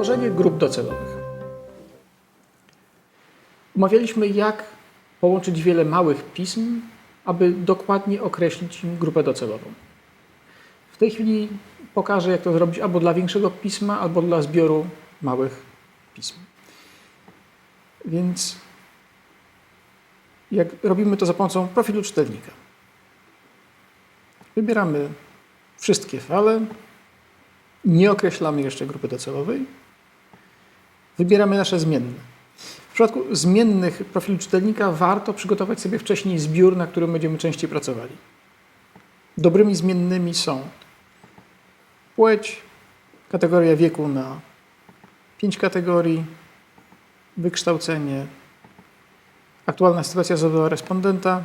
Tworzenie grup docelowych. Omawialiśmy, jak połączyć wiele małych pism, aby dokładnie określić im grupę docelową. W tej chwili pokażę, jak to zrobić albo dla większego pisma, albo dla zbioru małych pism. Więc jak robimy to za pomocą profilu czytelnika. Wybieramy wszystkie fale, nie określamy jeszcze grupy docelowej. Wybieramy nasze zmienne. W przypadku zmiennych profilu czytelnika warto przygotować sobie wcześniej zbiór, na którym będziemy częściej pracowali. Dobrymi zmiennymi są płeć, kategoria wieku na 5 kategorii, wykształcenie, aktualna sytuacja zawodowa respondenta,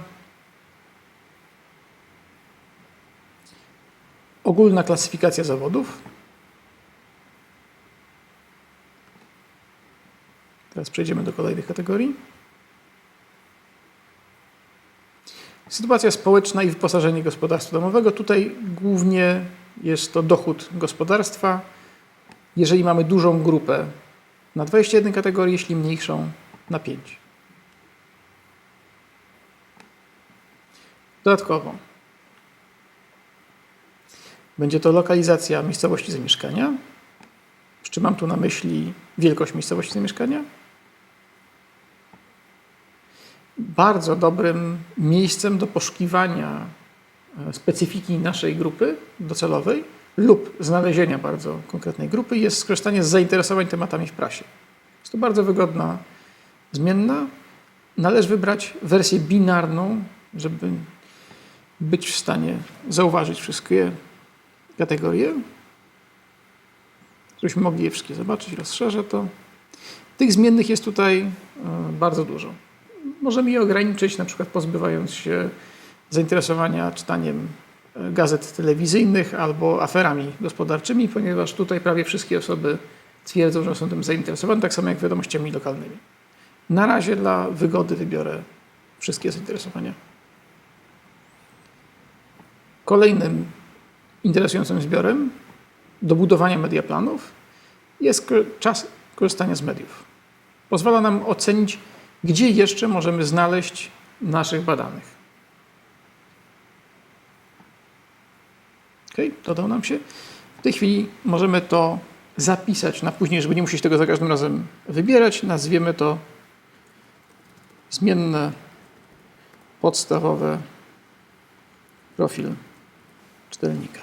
ogólna klasyfikacja zawodów. Przejdziemy do kolejnych kategorii. Sytuacja społeczna i wyposażenie gospodarstwa domowego. Tutaj głównie jest to dochód gospodarstwa. Jeżeli mamy dużą grupę na 21 kategorii, jeśli mniejszą na 5. Dodatkowo będzie to lokalizacja miejscowości zamieszkania. Z czym mam tu na myśli wielkość miejscowości zamieszkania? Bardzo dobrym miejscem do poszukiwania e, specyfiki naszej grupy docelowej lub znalezienia bardzo konkretnej grupy jest skorzystanie z zainteresowań tematami w prasie. Jest to bardzo wygodna zmienna. Należy wybrać wersję binarną, żeby być w stanie zauważyć wszystkie kategorie, żebyśmy mogli je wszystkie zobaczyć. Rozszerzę to. Tych zmiennych jest tutaj e, bardzo dużo. Możemy je ograniczyć, na przykład pozbywając się zainteresowania czytaniem e, gazet telewizyjnych albo aferami gospodarczymi, ponieważ tutaj prawie wszystkie osoby twierdzą, że są tym zainteresowane, tak samo jak wiadomościami lokalnymi. Na razie dla wygody wybiorę wszystkie zainteresowania. Kolejnym interesującym zbiorem do budowania mediaplanów jest czas korzystania z mediów. Pozwala nam ocenić, gdzie jeszcze możemy znaleźć naszych badanych. Ok, dodał nam się. W tej chwili możemy to zapisać na później, żeby nie musieć tego za każdym razem wybierać. Nazwiemy to zmienne podstawowe profil czytelnika.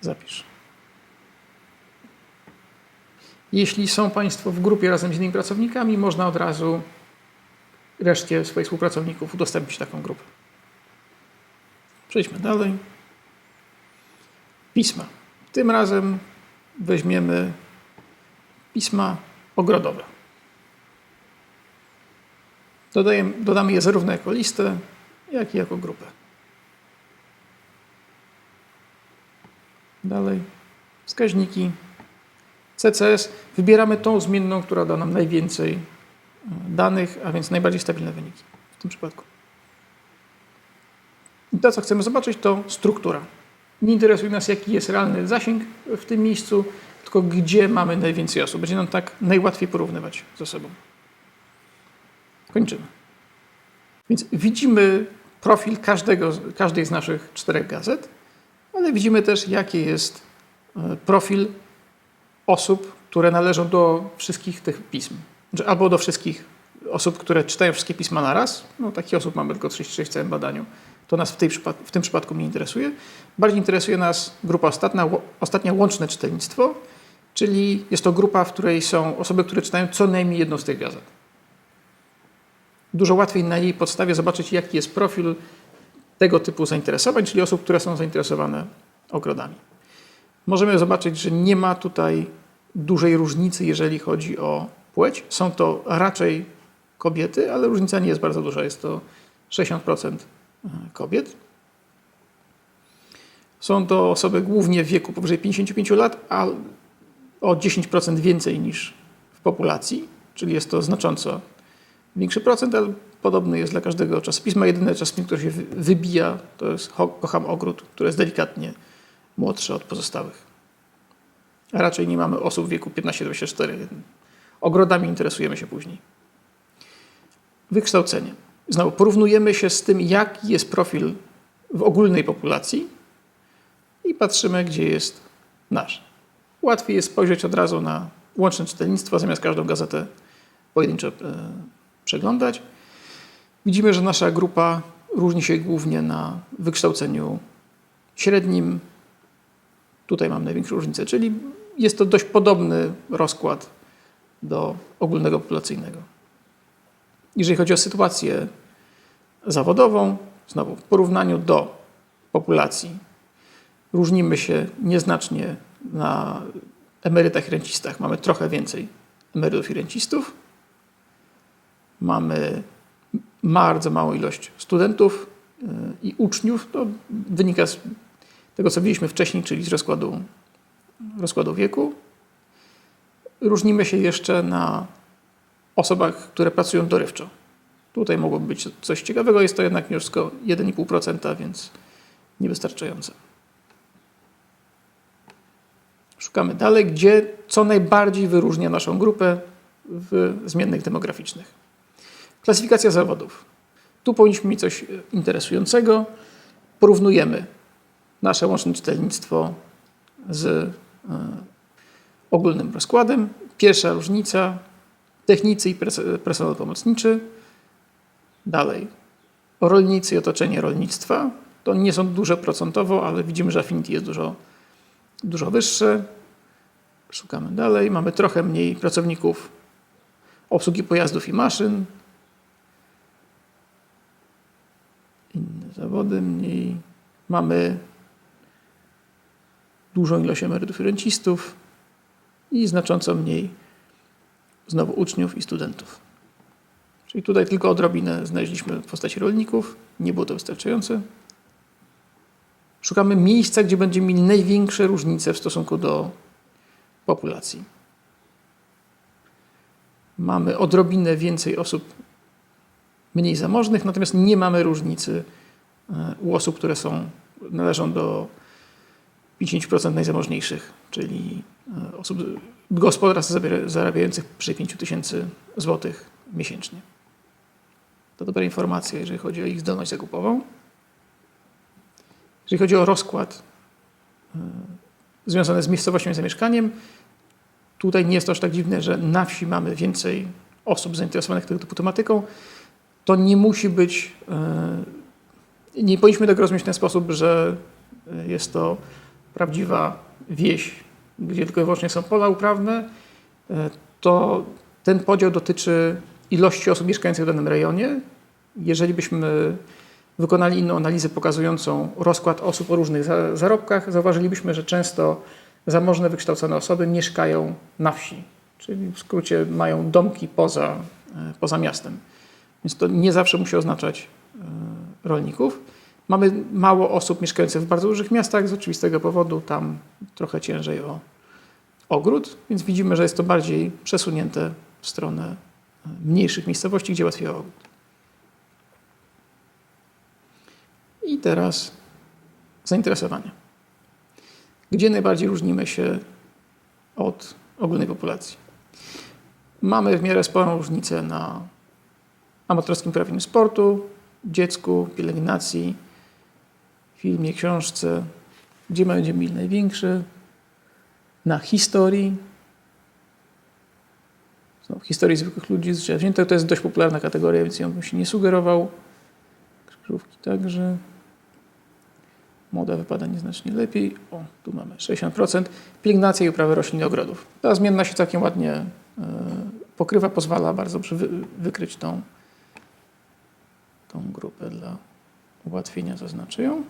Zapisz. Jeśli są Państwo w grupie razem z innymi pracownikami, można od razu reszcie swoich współpracowników udostępnić taką grupę. Przejdźmy dalej. Pisma. Tym razem weźmiemy pisma ogrodowe. Dodajemy, dodamy je zarówno jako listę, jak i jako grupę. Dalej. Wskaźniki. CCS. Wybieramy tą zmienną, która da nam najwięcej e, danych, a więc najbardziej stabilne wyniki w tym przypadku. I to, co chcemy zobaczyć, to struktura. Nie interesuje nas, jaki jest realny zasięg w tym miejscu, tylko gdzie mamy najwięcej osób. Będzie nam tak najłatwiej porównywać ze sobą. Kończymy. Więc widzimy profil każdego, każdej z naszych czterech gazet ale widzimy też, jaki jest e, profil osób, które należą do wszystkich tych pism. Albo do wszystkich osób, które czytają wszystkie pisma naraz. No, takich osób mamy tylko 36 w całym badaniu. To nas w, tej, w tym przypadku nie interesuje. Bardziej interesuje nas grupa ostatnia, ostatnia łączne czytelnictwo, czyli jest to grupa, w której są osoby, które czytają co najmniej jedną z tych gazet. Dużo łatwiej na jej podstawie zobaczyć, jaki jest profil tego typu zainteresowań, czyli osób, które są zainteresowane ogrodami. Możemy zobaczyć, że nie ma tutaj dużej różnicy, jeżeli chodzi o płeć. Są to raczej kobiety, ale różnica nie jest bardzo duża. Jest to 60% kobiet. Są to osoby głównie w wieku powyżej 55 lat, a o 10% więcej niż w populacji, czyli jest to znacząco większy procent, ale podobny jest dla każdego czasopisma. Jedyny czasopis, który się wybija, to jest Kocham Ogród, który jest delikatnie młodszy od pozostałych. Raczej nie mamy osób w wieku 15-24. Ogrodami interesujemy się później. Wykształcenie. Znowu porównujemy się z tym, jaki jest profil w ogólnej populacji i patrzymy, gdzie jest nasz. Łatwiej jest spojrzeć od razu na łączne czytelnictwo, zamiast każdą gazetę pojedynczo e, przeglądać. Widzimy, że nasza grupa różni się głównie na wykształceniu średnim. Tutaj mam największą różnicę, czyli jest to dość podobny rozkład do ogólnego populacyjnego. Jeżeli chodzi o sytuację zawodową, znowu w porównaniu do populacji, różnimy się nieznacznie na emerytach i rencistach. Mamy trochę więcej emerytów i rencistów. Mamy bardzo małą ilość studentów y, i uczniów. To wynika z tego, co widzieliśmy wcześniej, czyli z rozkładu, rozkładu wieku. Różnimy się jeszcze na osobach, które pracują dorywczo. Tutaj mogłoby być coś ciekawego, jest to jednak tylko 1,5%, więc niewystarczające. Szukamy dalej, gdzie co najbardziej wyróżnia naszą grupę w zmiennych demograficznych. Klasyfikacja zawodów. Tu powinniśmy mieć coś interesującego. Porównujemy nasze łączne czytelnictwo z ogólnym rozkładem. Pierwsza różnica technicy i personel pomocniczy. Dalej rolnicy i otoczenie rolnictwa. To nie są duże procentowo, ale widzimy, że affinity jest dużo, dużo wyższe. Szukamy dalej. Mamy trochę mniej pracowników obsługi pojazdów i maszyn. Inne zawody mniej. Mamy dużą ilość emerytów i rencistów i znacząco mniej znowu uczniów i studentów. Czyli tutaj tylko odrobinę znaleźliśmy w postaci rolników. Nie było to wystarczające. Szukamy miejsca, gdzie będziemy mieli największe różnice w stosunku do populacji. Mamy odrobinę więcej osób mniej zamożnych, natomiast nie mamy różnicy e, u osób, które są, należą do 50% najzamożniejszych, czyli e, osób, gospodarstw zarabiających przy 5 tysięcy złotych miesięcznie. To dobra informacja, jeżeli chodzi o ich zdolność zakupową. Jeżeli chodzi o rozkład e, związany z miejscowością i zamieszkaniem, tutaj nie jest to aż tak dziwne, że na wsi mamy więcej osób zainteresowanych tego typu tematyką. To nie musi być, e, nie powinniśmy tego rozumieć w ten sposób, że jest to prawdziwa wieś, gdzie tylko i wyłącznie są pola uprawne, e, to ten podział dotyczy ilości osób mieszkających w danym rejonie. Jeżeli byśmy wykonali inną analizę pokazującą rozkład osób o różnych zarobkach, zauważylibyśmy, że często zamożne, wykształcone osoby mieszkają na wsi, czyli w skrócie mają domki poza, e, poza miastem. Więc to nie zawsze musi oznaczać e, rolników. Mamy mało osób mieszkających w bardzo dużych miastach z oczywistego powodu, tam trochę ciężej o ogród, więc widzimy, że jest to bardziej przesunięte w stronę e, mniejszych miejscowości, gdzie łatwiej o ogród. I teraz zainteresowania. Gdzie najbardziej różnimy się od ogólnej populacji? Mamy w miarę sporą różnicę na amatorskim prawieniu sportu, dziecku, pielęgnacji, filmie, książce, gdzie będzie mil największy, na historii, w historii zwykłych ludzi z wzięte. To jest dość popularna kategoria, więc ją bym się nie sugerował. Krzyżówki także. Moda wypada nieznacznie lepiej. O, tu mamy 60%. Pielęgnacja i uprawy roślin i ogrodów. Ta zmienna się całkiem ładnie e, pokrywa, pozwala bardzo dobrze wy, wykryć tą, tą grupę dla ułatwienia zaznaczę ją.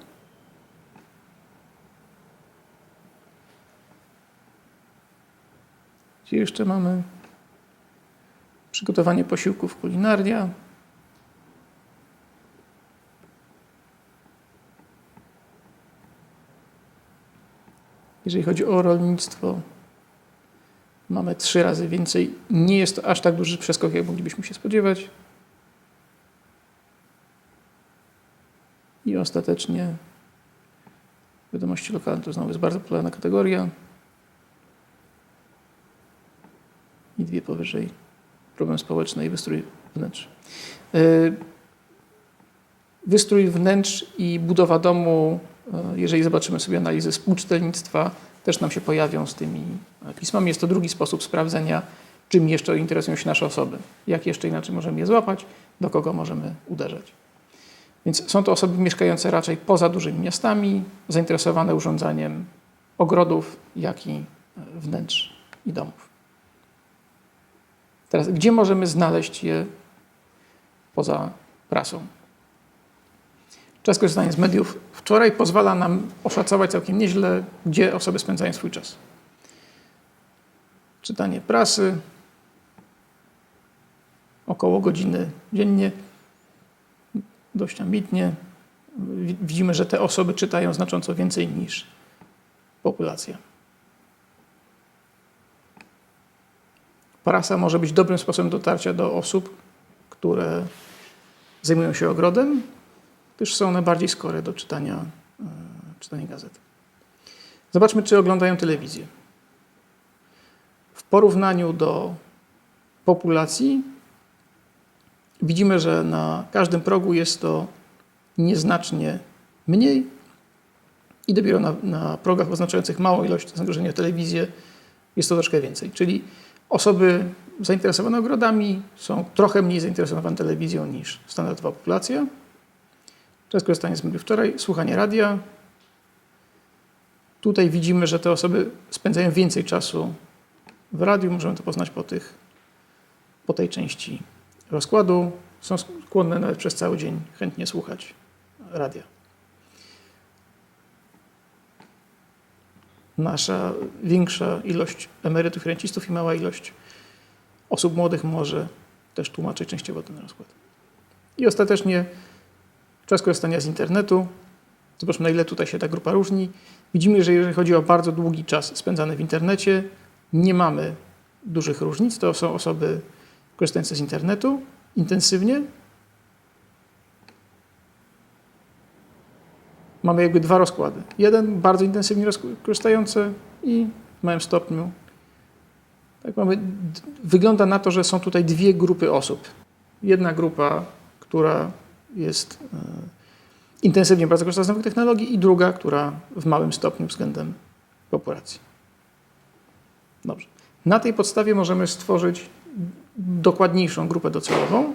Gdzie jeszcze mamy przygotowanie posiłków kulinaria. Jeżeli chodzi o rolnictwo, mamy trzy razy więcej. Nie jest to aż tak duży przeskok, jak moglibyśmy się spodziewać. I ostatecznie wiadomości lokalne to znowu jest bardzo popularna kategoria. I dwie powyżej problem społeczny i wystrój wnętrz. Y, Wystrój wnętrz i budowa domu, y, jeżeli zobaczymy sobie analizę współczytelnictwa, też nam się pojawią z tymi pismami. Jest to drugi sposób sprawdzenia, czym jeszcze interesują się nasze osoby. Jak jeszcze inaczej możemy je złapać, do kogo możemy uderzać. Więc są to osoby mieszkające raczej poza dużymi miastami, zainteresowane urządzaniem ogrodów, jak i wnętrz i domów. Teraz, gdzie możemy znaleźć je poza prasą? Czas korzystania z mediów wczoraj pozwala nam oszacować całkiem nieźle, gdzie osoby spędzają swój czas. Czytanie prasy, około godziny dziennie, dość ambitnie. Wi- Widzimy, że te osoby czytają znacząco więcej niż populacja. Prasa może być dobrym sposobem dotarcia do osób, które zajmują się ogrodem, gdyż są one bardziej skore do czytania, e, czytania gazet. Zobaczmy, czy oglądają telewizję. W porównaniu do populacji widzimy, że na każdym progu jest to nieznacznie mniej i dopiero na, na progach oznaczających małą ilość zagrożenia telewizję jest to troszkę więcej. Czyli osoby zainteresowane ogrodami są trochę mniej zainteresowane telewizją niż standardowa populacja. Czas korzystania z mediów wczoraj, słuchanie radia. Tutaj widzimy, że te osoby spędzają więcej czasu w radiu. Możemy to poznać po, tych, po tej części rozkładu. Są skłonne nawet przez cały dzień chętnie słuchać radia. Nasza większa ilość emerytów i rencistów i mała ilość osób młodych może też tłumaczyć częściowo ten rozkład. I ostatecznie czas korzystania z internetu. Zobaczmy, na ile tutaj się ta grupa różni. Widzimy, że jeżeli chodzi o bardzo długi czas spędzany w internecie, nie mamy dużych różnic. To są osoby korzystające z internetu intensywnie. Mamy jakby dwa rozkłady. Jeden bardzo intensywnie korzystający i w małym stopniu. Tak mamy, wygląda na to, że są tutaj dwie grupy osób. Jedna grupa, która jest e, intensywnie bardzo korzysta z nowych technologii i druga, która w małym stopniu względem populacji. Dobrze. Na tej podstawie możemy stworzyć dokładniejszą grupę docelową.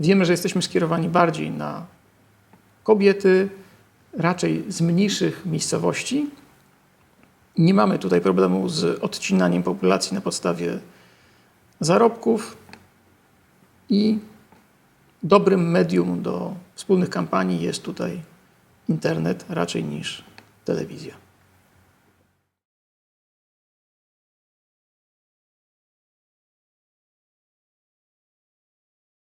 Wiemy, że jesteśmy skierowani bardziej na kobiety, raczej z mniejszych miejscowości. Nie mamy tutaj problemu z odcinaniem populacji na podstawie zarobków i dobrym medium do wspólnych kampanii jest tutaj internet raczej niż telewizja.